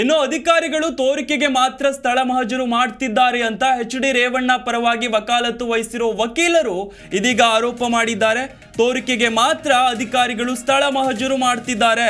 ಇನ್ನು ಅಧಿಕಾರಿಗಳು ತೋರಿಕೆಗೆ ಮಾತ್ರ ಸ್ಥಳ ಮಹಜರು ಮಾಡ್ತಿದ್ದಾರೆ ಅಂತ ಎಚ್ ಡಿ ರೇವಣ್ಣ ಪರವಾಗಿ ವಕಾಲತ್ತು ವಹಿಸಿರೋ ವಕೀಲರು ಇದೀಗ ಆರೋಪ ಮಾಡಿದ್ದಾರೆ. ತೋರಿಕೆಗೆ ಮಾತ್ರ ಅಧಿಕಾರಿಗಳು ಸ್ಥಳ ಮಹಜರು ಮಾಡ್ತಿದ್ದಾರೆ.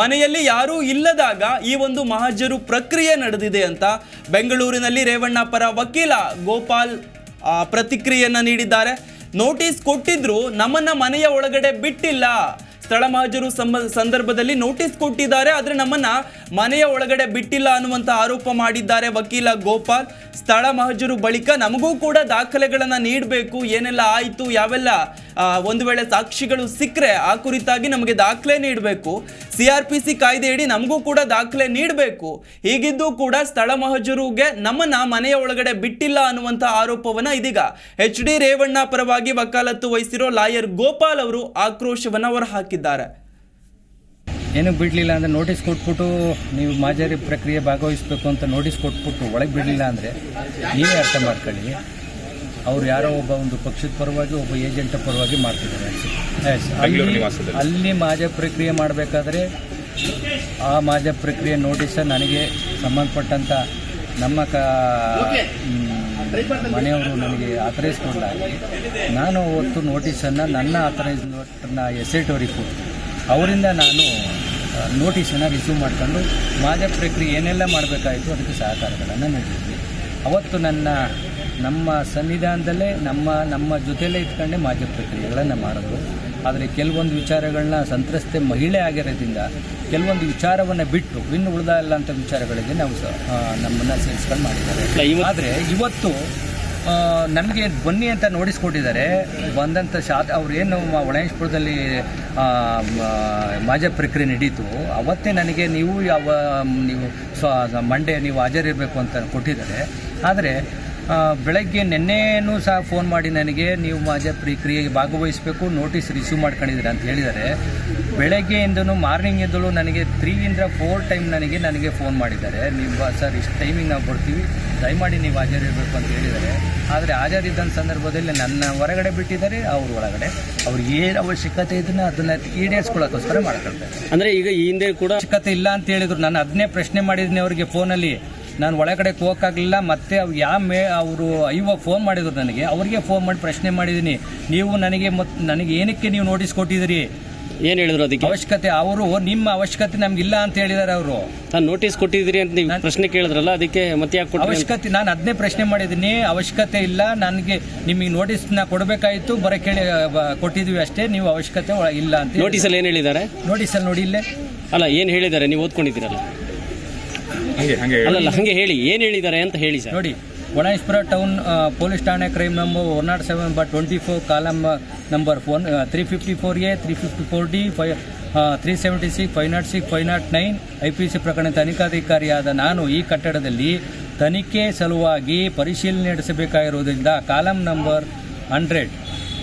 ಮನೆಯಲ್ಲಿ ಯಾರೂ ಇಲ್ಲದಾಗ ಈ ಒಂದು ಮಹಜರು ಪ್ರಕ್ರಿಯೆ ನಡೆದಿದೆ ಅಂತ ಬೆಂಗಳೂರಿನಲ್ಲಿ ರೇವಣ್ಣ ಪರ ವಕೀಲ ಗೋಪಾಲ್ ಪ್ರತಿಕ್ರಿಯೆಯನ್ನು ನೀಡಿದ್ದಾರೆ. ನೋಟಿಸ್ ಕೊಟ್ಟಿದ್ರು ನಮ್ಮನ್ನ ಮನೆಯ ಒಳಗಡೆ ಬಿಟ್ಟಿಲ್ಲ. ಸ್ಥಳ ಮಹಜರು ಸಂದರ್ಭದಲ್ಲಿ ನೋಟಿಸ್ ಕೊಟ್ಟಿದ್ದಾರೆ, ಆದರೆ ನಮ್ಮನ್ನ ಮನೆಯ ಒಳಗಡೆ ಬಿಟ್ಟಿಲ್ಲ ಅನ್ನುವಂಥ ಆರೋಪ ಮಾಡಿದ್ದಾರೆ ವಕೀಲ ಗೋಪಾಲ್. ಸ್ಥಳ ಮಹಜರು ಬಳಿಕ ನಮಗೂ ಕೂಡ ದಾಖಲೆಗಳನ್ನು ನೀಡಬೇಕು, ಏನೆಲ್ಲ ಆಯಿತು, ಯಾವೆಲ್ಲ ಒಂದು ವೇಳೆ ಸಾಕ್ಷಿಗಳು ಸಿಕ್ಕರೆ, ಆ ಕುರಿತಾಗಿ ನಮಗೆ ದಾಖಲೆ ನೀಡಬೇಕು. ಸಿ ಆರ್ ಪಿ ಸಿ ಕಾಯ್ದೆಯಡಿ ನಮಗೂ ಕೂಡ ದಾಖಲೆ ನೀಡಬೇಕು. ಹೀಗಿದ್ದು ಕೂಡ ಸ್ಥಳ ಮಹಜರುಗೆ ನಮ್ಮನ್ನ ಮನೆಯ ಒಳಗಡೆ ಬಿಟ್ಟಿಲ್ಲ ಅನ್ನುವಂಥ ಆರೋಪವನ್ನ ಇದೀಗ ಎಚ್ ಡಿ ರೇವಣ್ಣ ಪರವಾಗಿ ವಕಾಲತ್ತು ವಹಿಸಿರೋ ಲಾಯರ್ ಗೋಪಾಲ್ ಅವರು ಆಕ್ರೋಶವನ್ನ ಹೊರಹಾಕಿದ್ದಾರೆ. ಏನು ಬಿಡಲಿಲ್ಲ ಅಂದರೆ ನೋಟಿಸ್ ಕೊಟ್ಬಿಟ್ಟು ನೀವು ಮಾಜರಿ ಪ್ರಕ್ರಿಯೆ ಭಾಗವಹಿಸಬೇಕು ಅಂತ ನೋಟಿಸ್ ಕೊಟ್ಬಿಟ್ಟು ಒಳಗೆ ಬಿಡಲಿಲ್ಲ ಅಂದರೆ ನೀವೇ ಅರ್ಥ ಮಾಡ್ಕೊಳ್ಳಿ. ಅವ್ರು ಯಾರೋ ಒಬ್ಬ ಒಂದು ಪಕ್ಷದ ಪರವಾಗಿ ಒಬ್ಬ ಏಜೆಂಟ್ ಪರವಾಗಿ ಮಾಡ್ತಿದ್ದಾರೆ. ಅಲ್ಲಿ ಅಲ್ಲಿ ಮಾಜ ಪ್ರಕ್ರಿಯೆ ಮಾಡಬೇಕಾದ್ರೆ ಆ ಮಾಜ ಪ್ರಕ್ರಿಯೆ ನೋಟಿಸ ನನಗೆ ಸಂಬಂಧಪಟ್ಟಂಥ ನಮ್ಮ ಕ ಮನೆಯವರು ನನಗೆ ಆಥರೈಸ್ ಕೊಡಲಾಗಿ ನಾನು ಅವತ್ತು ನೋಟಿಸನ್ನು ನನ್ನ ಆಥರೈಸ್ ನೋಟನ್ನ ಎಸೆಟವರಿಗೆ ಕೊಟ್ಟು ಅವರಿಂದ ನಾನು ನೋಟಿಸನ್ನು ರಿಸೀವ್ ಮಾಡ್ಕೊಂಡು ಮಾಜ ಪ್ರಕ್ರಿಯೆ ಏನೆಲ್ಲ ಮಾಡಬೇಕಾಯಿತು ಅದಕ್ಕೆ ಸಹಕಾರಗಳನ್ನು ನೀಡಿದ್ವಿ. ಅವತ್ತು ನನ್ನ ನಮ್ಮ ಸನ್ನಿಧಾನದಲ್ಲೇ ನಮ್ಮ ನಮ್ಮ ಜೊತೆಯಲ್ಲೇ ಇಟ್ಕೊಂಡೇ ಮಾಜ ಪ್ರಕ್ರಿಯೆಗಳನ್ನು ಮಾಡೋದು. ಆದರೆ ಕೆಲವೊಂದು ವಿಚಾರಗಳನ್ನ ಸಂತ್ರಸ್ತೆ ಮಹಿಳೆ ಆಗಿರೋದ್ರಿಂದ ಕೆಲವೊಂದು ವಿಚಾರವನ್ನು ಬಿಟ್ಟು ಇನ್ನು ಉಳಿದ ಇಲ್ಲ ಅಂತ ವಿಚಾರಗಳಿಗೆ ನಾವು ನಮ್ಮನ್ನ ನಮ್ಮನ್ನು ಸೇರಿಸ್ಕೊಂಡು ಮಾಡಿದ್ದಾರೆ. ಆದರೆ ಇವತ್ತು ನಮಗೆ ಬನ್ನಿ ಅಂತ ನೋಡಿಸ್ಕೊಟ್ಟಿದ್ದಾರೆ ಬಂದಂಥ ಶಾತ್ ಅವ್ರು ಏನು ಮಾಜ ಪ್ರಕ್ರಿಯೆ ನಡೀತು. ಅವತ್ತೇ ನನಗೆ ನೀವು ಯಾವ ನೀವು ಸ್ವ ಮಂಡೇ ನೀವು ಹಾಜರಿರಬೇಕು ಅಂತ ಕೊಟ್ಟಿದ್ದಾರೆ. ಆದರೆ ಬೆಳಗ್ಗೆ ನಿನ್ನೆನೂ ಸಹ ಫೋನ್ ಮಾಡಿ ನನಗೆ ನೀವು ಮಾಜ ಪ್ರಕ್ರಿಯೆಗೆ ಭಾಗವಹಿಸಬೇಕು ನೋಟಿಸ್ ರಿಸೀವ್ ಮಾಡ್ಕೊಂಡಿದ್ದೀರಾ? ಅಂತ ಹೇಳಿದ್ದಾರೆ. ಬೆಳಗ್ಗೆಯಿಂದಲೂ ಮಾರ್ನಿಂಗ್ ಇದ್ದಲು ನನಗೆ ತ್ರೀಯಿಂದ ಫೋರ್ ಟೈಮ್ ನನಗೆ ನನಗೆ ಫೋನ್ ಮಾಡಿದ್ದಾರೆ. ನೀವು ಸರ್ ಇಷ್ಟು ಟೈಮಿಂಗ್ ನಾವು ಬರ್ತೀವಿ. ದಯಮಾಡಿ ನೀವು ಹಾಜರಿರಬೇಕು ಅಂತ ಹೇಳಿದ್ದಾರೆ. ಆದರೆ ಹಾಜರಿದ್ದಂಥ ಸಂದರ್ಭದಲ್ಲಿ ನನ್ನ ಹೊರಗಡೆ ಬಿಟ್ಟಿದ್ದಾರೆ ಅವ್ರ ಒಳಗಡೆ. ಅವ್ರಿಗೆ ಏನು ಅವಶ್ಯಕತೆ ಇದನ್ನು ಅದನ್ನು ಈಡೇರಿಸ್ಕೊಳ್ಳೋಕ್ಕೋಸ್ಕರ ಮಾಡ್ಕೊಳ್ತಾರೆ ಅಂದರೆ ಈಗ ಈ ಹಿಂದೆ ಕೂಡ ಅವಶ್ಯಕತೆ ಇಲ್ಲ ಅಂತ ಹೇಳಿದ್ರು. ನಾನು ಅದನ್ನೇ ಪ್ರಶ್ನೆ ಮಾಡಿದ್ದೀನಿ ಅವರಿಗೆ ಫೋನಲ್ಲಿ. ನಾನು ಒಳಗಡೆ ಹೋಗೋಕ್ಕಾಗಲಿಲ್ಲ ಮತ್ತೆ ಅವ್ರು ಯಾವ ಮೇ ಅವರು ಐವ ಫೋನ್ ಮಾಡಿದ್ರು ನನಗೆ ಅವರಿಗೆ ಫೋನ್ ಮಾಡಿ ಪ್ರಶ್ನೆ ಮಾಡಿದ್ದೀನಿ ನೀವು ನನಗೆ ಮತ್ತು ನನಗೆ ಏನಕ್ಕೆ ನೀವು ನೋಟಿಸ್ ಕೊಟ್ಟಿದ್ದೀರಿ? ಏನು ಹೇಳಿದ್ರು ಅದಕ್ಕೆ? ಅವಶ್ಯಕತೆ ಅವರು ನಿಮ್ಮ ಅವಶ್ಯಕತೆ ನಮ್ಗೆ ಇಲ್ಲ ಅಂತ ಹೇಳಿದ್ದಾರೆ ಅವರು. ನಾನು ನೋಟಿಸ್ ಕೊಟ್ಟಿದ್ದೀರಿ ಅಂತ ನೀವು ಪ್ರಶ್ನೆ ಕೇಳಿದ್ರಲ್ಲ ಅದಕ್ಕೆ ಮತ್ತೆ ಯಾಕೆ ಅವಶ್ಯಕತೆ ನಾನು ಅದನ್ನೇ ಪ್ರಶ್ನೆ ಮಾಡಿದ್ದೀನಿ ಅವಶ್ಯಕತೆ ಇಲ್ಲ ನನಗೆ ನಿಮಗೆ ನೋಟಿಸ್ನ ಕೊಡಬೇಕಾಯಿತು ಬರೋ ಕೇಳಿ ಕೊಟ್ಟಿದ್ವಿ ಅಷ್ಟೇ ನೀವು ಅವಶ್ಯಕತೆ ಇಲ್ಲ ಅಂತ ನೋಟಿಸ್ ಏನು ಏನ್ ಹೇಳಿದ್ದಾರೆ? ನೋಟಿಸಲ್ಲಿ ನೋಡಿ ಇಲ್ಲೇ. ಅಲ್ಲ ಏನು ಹೇಳಿದ್ದಾರೆ? ನೀವು ಓದ್ಕೊಂಡಿದ್ದೀರಲ್ಲ? ಅಲ್ಲಲ್ಲ ಹಂಗೆ ಹೇಳಿ. ಏನ್ ಹೇಳಿದ್ದಾರೆ ಅಂತ ಹೇಳಿ ಸರ್. ನೋಡಿ ಒಣಾಯಿಸ್ಪುರ ಟೌನ್ ಪೊಲೀಸ್ ಠಾಣೆ crime number one nought seven but twenty four column number phone three fifty four A three fifty four D five three seventy six five nought six five nought nine I P C ಪ್ರಕರಣ ತನಿಖಾಧಿಕಾರಿಯಾದ ನಾನು ಈ ಕಟ್ಟಡದಲ್ಲಿ ತನಿಖೆ ಸಲುವಾಗಿ ಪರಿಶೀಲನೆ ನಡೆಸಬೇಕಾಗಿರುವುದರಿಂದ column number hundred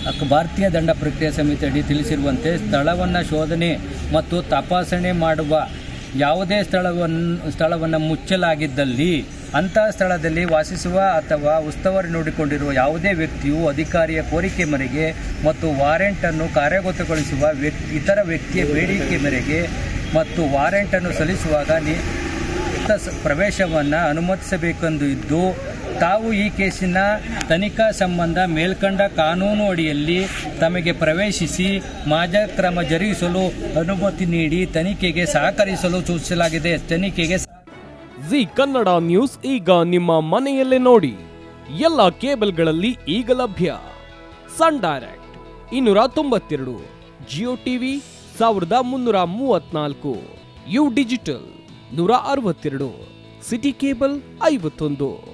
ಅಕ್- ಭಾರತೀಯ ದಂಡ ಪ್ರಕ್ರಿಯೆ ಸಮಿತಿ ಅಡಿ ತಿಳಿಸಿರುವಂತೆ ಸ್ಥಳವನ್ನು ಶೋಧನೆ ಮತ್ತು ತಪಾಸಣೆ ಮಾಡುವ ಯಾವುದೇ ಸ್ಥಳವನ್ನು ಸ್ಥಳವನ್ನು ಮುಚ್ಚಲಾಗಿದ್ದಲ್ಲಿ ಅಂತಹ ಸ್ಥಳದಲ್ಲಿ ವಾಸಿಸುವ ಅಥವಾ ಉಸ್ತುವಾರಿ ನೋಡಿಕೊಂಡಿರುವ ಯಾವುದೇ ವ್ಯಕ್ತಿಯು ಅಧಿಕಾರಿಯ ಕೋರಿಕೆ ಮೇರೆಗೆ ಮತ್ತು ವಾರೆಂಟನ್ನು ಕಾರ್ಯಗತಗೊಳಿಸುವ ವ್ಯಕ್ತಿ, ಇತರ ವ್ಯಕ್ತಿಯ ಬೇಡಿಕೆ ಮೇರೆಗೆ ಮತ್ತು ವಾರೆಂಟನ್ನು ಸಲ್ಲಿಸುವಾಗ ಪ್ರವೇಶವನ್ನು ಅನುಮತಿಸಬೇಕೆಂದು ಇದ್ದು ತಾವು ಈ ಕೇಸಿನ ತನಿಖಾ ಸಂಬಂಧ ಮೇಲ್ಕಂಡ ಕಾನೂನು ಅಡಿಯಲ್ಲಿ ತಮಗೆ ಪ್ರವೇಶಿಸಿ ಮಾಜ ಕ್ರಮ ಜರುಗಿಸಲು ಅನುಮತಿ ನೀಡಿ ತನಿಖೆಗೆ ಸಹಕರಿಸಲು ಸೂಚಿಸಲಾಗಿದೆ. ತನಿಖೆಗೆ ಜಿ ಕನ್ನಡ ನ್ಯೂಸ್ ಈಗ ನಿಮ್ಮ ಮನೆಯಲ್ಲೇ ನೋಡಿ. ಎಲ್ಲ ಕೇಬಲ್ಗಳಲ್ಲಿ ಈಗ ಲಭ್ಯ. ಸನ್ ಡೈರೆಕ್ಟ್ ಇನ್ನೂರ ತೊಂಬತ್ತೆರಡು, ಜಿಯೋ ಟಿವಿ ಸಾವಿರದ ಮುನ್ನೂರ ಮೂವತ್ನಾಲ್ಕು, ಯು ಡಿಜಿಟಲ್ ನೂರ ಅರವತ್ತೆರಡು, ಸಿಟಿ ಕೇಬಲ್ ಐವತ್ತೊಂದು.